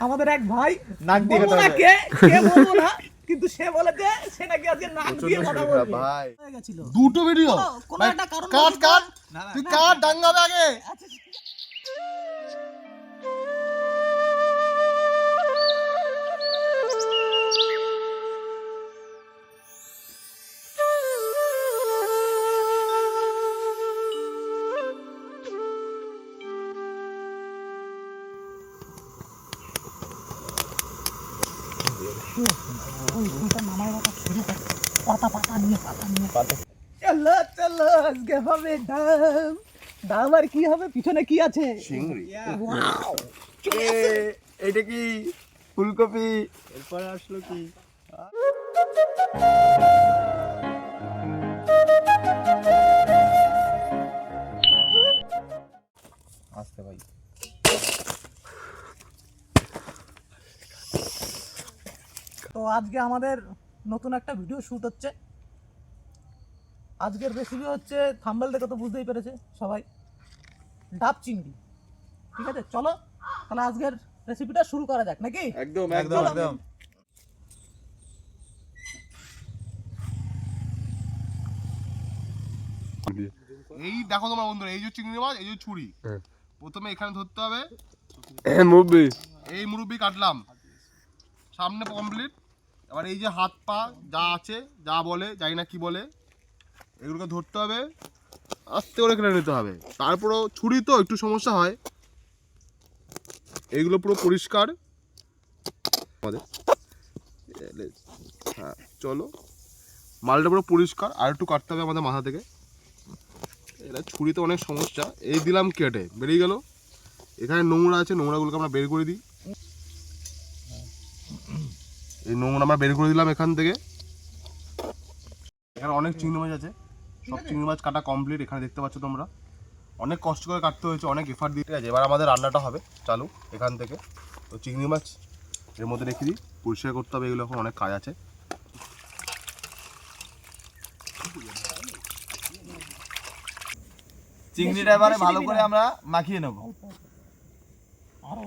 আমাদের এক ভাই নাক দিয়ে কথা বলে। কে কে বলব না কিন্তু সে বলে যে সে নাকি আজকে নাক দিয়ে কথা বলবে। ভাই। দুটো ভিডিও কোনো- একটা কারণ কাট কাট। না, না, তুই কাট ডাঙ্গা আগে। চলো চলো আজকে হবে ডাম ডাম আর কি হবে পিছনে কি আছে? চিংড়ি। Wow! এ, এইটা কি? ফুলকপি? এরপর আসলো কি? আসতে ভাই তো আজকে আমাদের নতুন একটা ভিডিও শুট হচ্ছে। আজকের রেসিপি হচ্ছে থাম্বেল দেখে তো বুঝতেই পেরেছে সবাই। ডাব চিংড়ি। ঠিক আছে? চলো তাহলে আজকের রেসিপিটা শুরু করা যাক নাকি? একদম একদম, একদম। এই দেখো তোমার বন্ধুরা এই যে চিংড়ি মাছ এই যে ছুরি। প্রথমে এখানে ধরতে হবে মুভি এই মুরব্বি কাটলাম। সামনে কমপ্লিট এবার এই যে হাত পা যা আছে যা বলে জানি না কি বলে এগুলোকে ধরতে হবে, আস্তে করে কেটে নিতে হবে। তারপরও ছুরি তো একটু সমস্যা হয়। এইগুলো পুরো পরিষ্কার। আমাদের। হ্যাঁ চলো। মালটা পুরো পরিষ্কার। আর একটু কাটতে হবে আমাদের মাথা থেকে। এটা ছুরিতে অনেক সমস্যা। এই দিলাম কেটে। বেরিয়ে গেল। এখানে নোংরা আছে, নোংরাগুলোকে আমরা বের করে দিই। এই নোংরা আমরা বের করে দিলাম এখান থেকে। এখানে অনেক চিংড়ি মাছ আছে। সব চিংড়ি মাছ কাটা কমপ্লিট এখানে দেখতে পাচ্ছ তোমরা। অনেক কষ্ট করে কাটতে হয়েছে অনেক এফার্ট দিতে আছে এবার আমাদের রান্নাটা হবে চালু এখান থেকে। তো চিংড়ি মাছ এর মধ্যে রেখে দিই পরিষ্কার করতে হবে এগুলো এখন অনেক কাজ আছে। চিংড়িটা এবারে ভালো করে আমরা মাখিয়ে নেব।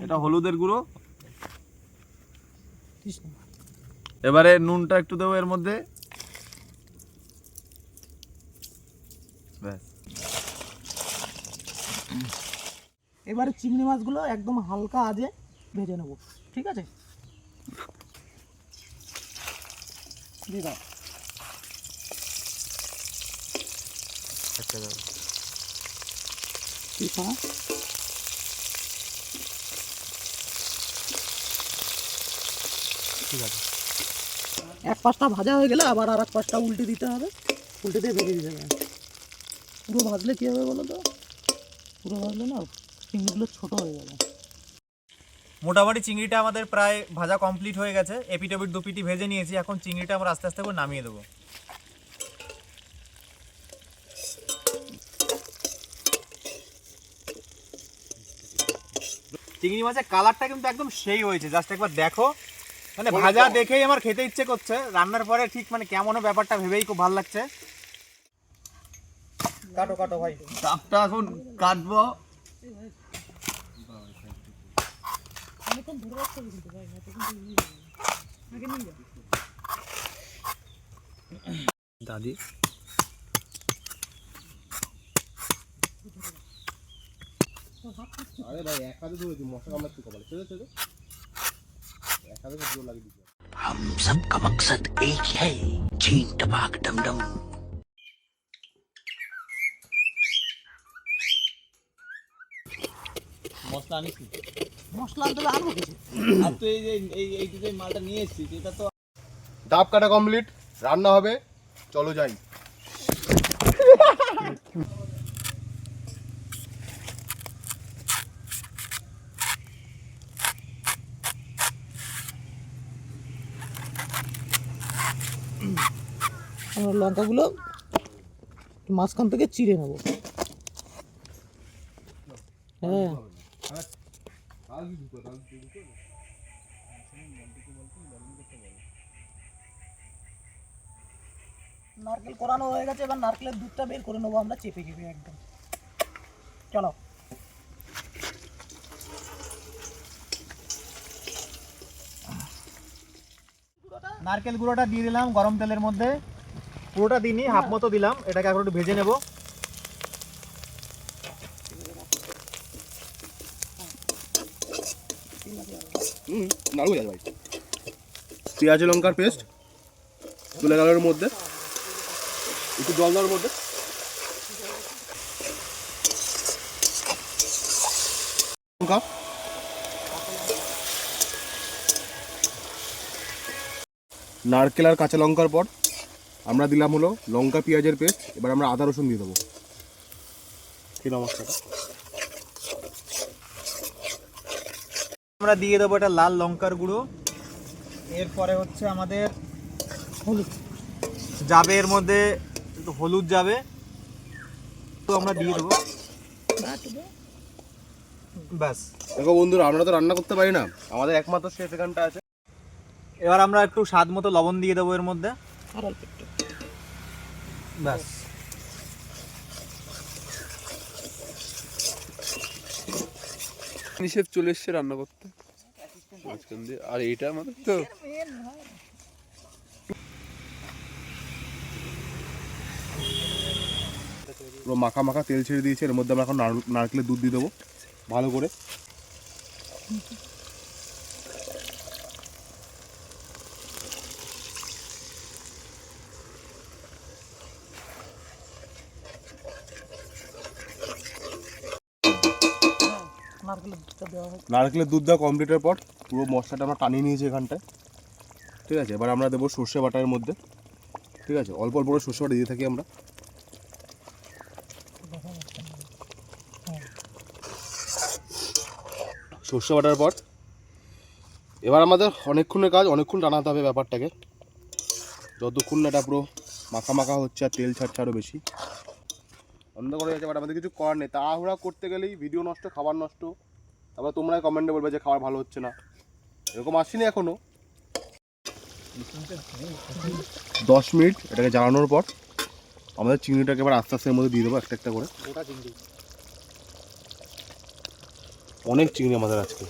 এটা হলুদের গুঁড়ো। এবারে নুনটা একটু দেবো এর মধ্যে। ব্যাস। এবারে চিংড়ি মাছগুলো একদম হালকা আজে ভেজে নেব ঠিক আছে? দিয়ে দাও। ঠিক ঠিক আছে। এক পাশটা ভাজা হয়ে গেলে আবার আর এক পাশটা উল্টে দিতে হবে উল্টে দিয়ে ভেজে দিতে হবে। পুরো ভাজলে কী হবে বলো তো? পুরো ভাজলে না চিংড়িগুলো ছোটো হয়ে যাবে। মোটামুটি চিংড়িটা আমাদের প্রায় ভাজা কমপ্লিট হয়ে গেছে। এপিটপিট দুপিটি ভেজে নিয়েছি। এখন চিংড়িটা আমরা আস্তে আস্তে করে নামিয়ে দেবো। চিংড়ি মাছের কালারটা কিন্তু একদম সেই হয়েছে। জাস্ট একবার দেখো। মানে ভাজা দেখেই আমার খেতে ইচ্ছে করছে। রান্নার পরে ঠিক মানে কেমন ব্যাপারটা ভেবেই খুব ভালো লাগছে। কাটো কাটো ভাই চাপটা এখন কাটবো দাদি আরে ভাই এক হাতে ধরেছি মশলা কামড়াচ্ছি কপালে ছেড়ে ছেড়ে এক হাতে সব জোর লাগিয়ে দিচ্ছি हम सबका मकसद एक है चीन टपाक डम মশলা আনিস মশলা আনতে আনব কিছু। আর তুই এই যে এই এইটুকু যে মালটা নিয়ে এসেছিস এটা তো ডাব কাটা কমপ্লিট রান্না হবে চলো যাই। আমরা লঙ্কাগুলো মাঝখান থেকে চিড়ে নেব। হ্যাঁ। ঢুকো ঢুকো নারকেল কোরানো হয়ে গেছে, এবার নারকেলের দুধটা বের করে নেব, আমরা চেপে একদম। চলো। নারকেল গুঁড়োটা দিয়ে দিলাম, গরম তেলের মধ্যে। পুরোটা দিইনি, হাফ মতো দিলাম, এটাকে এখন একটু ভেজে নেব। দারুণ পেঁয়াজ লঙ্কার পেস্ট, তুলে গেল মধ্যে। একটু জল দেওয়ার মধ্যে। লঙ্কা। নারকেল আর কাঁচা লঙ্কার পর আমরা দিলাম হলো লঙ্কা পেঁয়াজের পেস্ট, এবার আমরা আদা রসুন দিয়ে দেবো। কি নমস্কারটা আমরা দিয়ে দেবো এটা লাল লঙ্কার গুঁড়ো। এরপরে হচ্ছে আমাদের হলুদ যাবে এর মধ্যে হলুদ যাবে। তো আমরা দিয়ে দেবো। ব্যাস। দেখো বন্ধুরা আমরা তো রান্না করতে পারি না। আমাদের একমাত্র শেফ এখানটা আছে। এবার আমরা একটু স্বাদ মতো লবণ দিয়ে দেবো এর মধ্যে। আর একটু চলে এসছে রান্না করতে। মাঝখান দিয়ে। আর এইটা আমাদের তো পুরো মাখা মাখা তেল ছেড়ে দিয়েছে। এর মধ্যে আমরা এখন নার- নারকেলের দুধ দিয়ে দেবো। ভালো করে। নারকেলের দুধ দেওয়া কমপ্লিটের পর পুরো মশলাটা আমরা টানিয়ে নিয়েছি এখানটায়। ঠিক আছে, এবার আমরা দেবো সর্ষে বাটার মধ্যে। ঠিক আছে, অল্প অল্প করে সর্ষে বাটা দিয়ে থাকি আমরা। সর্ষে বাটার পর এবার আমাদের অনেকক্ষণের কাজ, অনেকক্ষণ টানাতে হবে ব্যাপারটাকে। যতক্ষণ না এটা পুরো মাখা মাখা হচ্ছে আর তেল ছাড়ছে আরও বেশি। বন্ধ করে যাচ্ছে বাট আমাদের কিছু করার নেই। তাড়াহুড়া করতে গেলেই ভিডিও নষ্ট, খাবার নষ্ট। তারপর তোমরাই কমেন্টে বলবে যে খাবার ভালো হচ্ছে না। এরকম আসেনি এখনও। দশ মিনিট এটাকে জ্বালানোর পর আমাদের চিংড়িটাকে এবার আস্তে আস্তে মধ্যে দিয়ে দেবো একটা একটা করে। অনেক চিংড়ি আমাদের আজকে।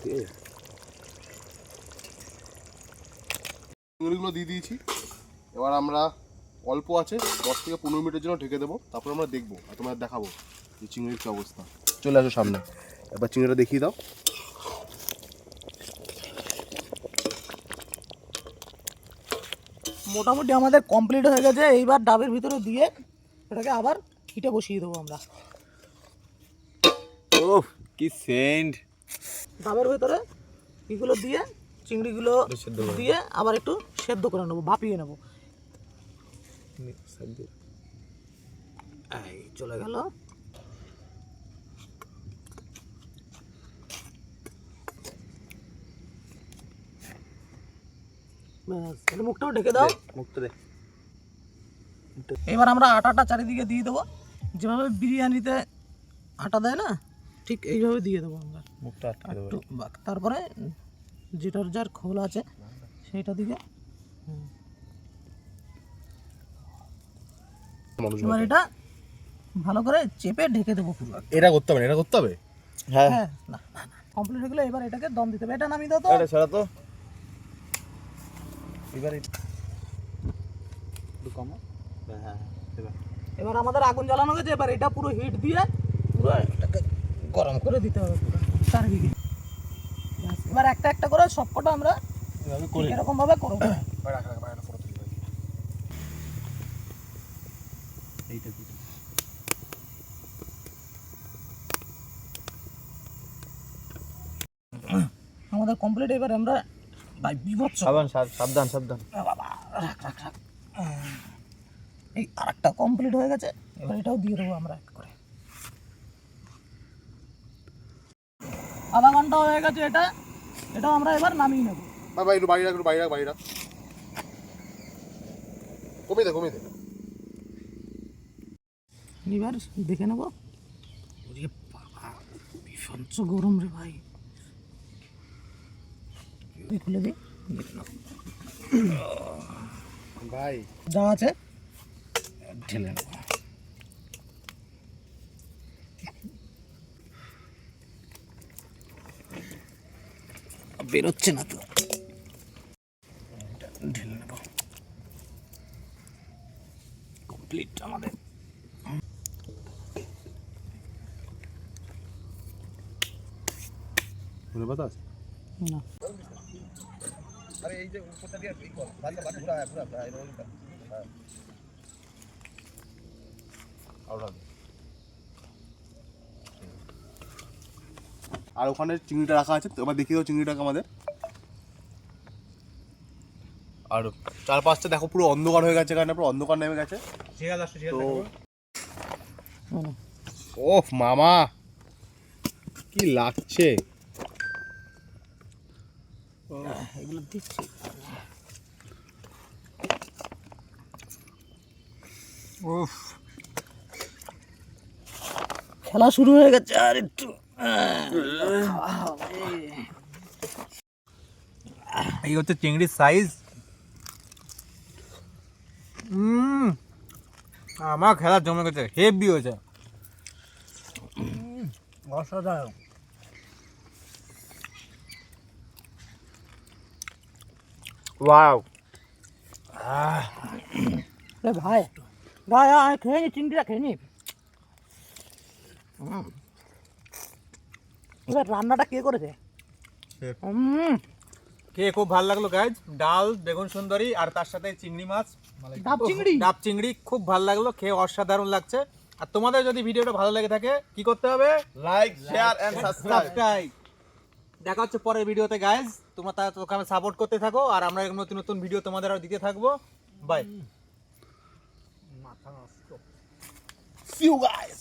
আছে চিংড়িগুলো দিয়ে দিয়েছি। এবার আমরা অল্প আছে দশ থেকে পনেরো মিনিটের জন্য ঢেকে দেবো। তারপর আমরা দেখব আর তোমাদের দেখাবো যে চিংড়ির কী অবস্থা। চলে আসো সামনে। এবার চিংড়িটা দেখিয়ে দাও। মোটামুটি আমাদের কমপ্লিট হয়ে গেছে এইবার ডাবের ভিতরে দিয়ে এটাকে আবার হিটে বসিয়ে দেবো আমরা। ও কি সেন্ট। ডাবের ভিতরে এগুলো দিয়ে চিংড়িগুলো দিয়ে আবার একটু সেদ্ধ করে নেব ভাপিয়ে নেব। চলে গেল। মুখটাও ঢেকে দাও। মুখটা দে। এবার আমরা আটাটা চারিদিকে দিয়ে দেবো। যেভাবে বিরিয়ানিতে আটা দেয় না ঠিক এইভাবে দিয়ে দেবো আমরা। মুখটা একটু তারপরে যেটার যার খোল আছে সেইটা দিকে। এবার এটা ভালো করে চেপে ঢেকে দেবো পুরো এটা করতে হবে এটা করতে হবে? হ্যাঁ। হ্যাঁ না কমপ্লিট হয়ে গেলে এবার এটাকে দম দিতে হবে। এটা নামিয়ে দাও তো। এটা ছাড়া তো। এবারে একটু কমা হ্যাঁ হ্যাঁ এবার। এবার আমাদের আগুন জ্বালানো গেছে এবার এটা পুরো হিট দিয়ে পুরো এটাকে গরম করে দিতে হবে পুরো চারিদিকে এবার একটা একটা করে সবকটা আমরা এরকম ভাবে করব। এইটা আমাদের কমপ্লিট এবার আমরা ভাই বিভৎস। সাবধান সাবধান সাবধান। বাবা রাখ রাখ রাখ। এই আরেকটা কমপ্লিট হয়ে গেছে এবার এটাও দিয়ে দেবো আমরা এক করে। আধা ঘণ্টা হয়ে গেছে এটা এটাও আমরা এবার নামিয়ে নেব। ভাই ভাই একটু বাইরে রাখ, একটু বাইরে রাখ, বাইরে রাখ। কমিয়ে দে কমিয়ে দে। এবার দেখে নেব। ওরে বাবা ভীষণ গরম রে ভাই। খুলে দিই ভাই। যা আছে। ঢেলে নেব বেরোচ্ছে না তো। ঢেলে নেব। কমপ্লিট আমাদের। ধন্যবাদ আছে? না। আরে এই যে উপরটা দিয়ে এই কর। বাড়ি বাড়ি ঘুরা ঘুরা ঘুরা এই রোলটা আর ওখানে চিংড়িটা রাখা আছে তো এবার দেখিয়ে দাও চিংড়িটাকে আমাদের। আর চারপাশটা দেখো পুরো অন্ধকার হয়ে গেছে এখানে পুরো অন্ধকার নেমে গেছে। তো ওফ মামা কি লাগছে। এগুলো দিচ্ছি। খেলা শুরু হয়ে গেছে আর একটু এই হচ্ছে চিংড়ির সাইজ আমার খেলা জমে গেছে হেভি হয়েছে। অসাধারণ। ওয়াও ভাই ভাই আয় খেয়ে নি চিংড়িটা খেয়ে নি। এবার রান্নাটা কে করেছে? খেয়ে খুব ভালো লাগল গাইজ ডাল বেগুন সুন্দরী আর তার সাথে চিংড়ি মাছ। ডাব চিংড়ি? ডাব চিংড়ি খুব ভালো লাগল খেয়ে অসাধারণ লাগছে। আর তোমাদের যদি ভিডিওটা ভালো লেগে থাকে কি করতে হবে? লাইক শেয়ার এন্ড সাবস্ক্রাইব দেখা হচ্ছে পরের ভিডিওতে গাইজ তোমরা তা তোকে সাপোর্ট করতে থাকো আর আমরা নতুন নতুন ভিডিও তোমাদের আর দিতে থাকব। Bye See you guys.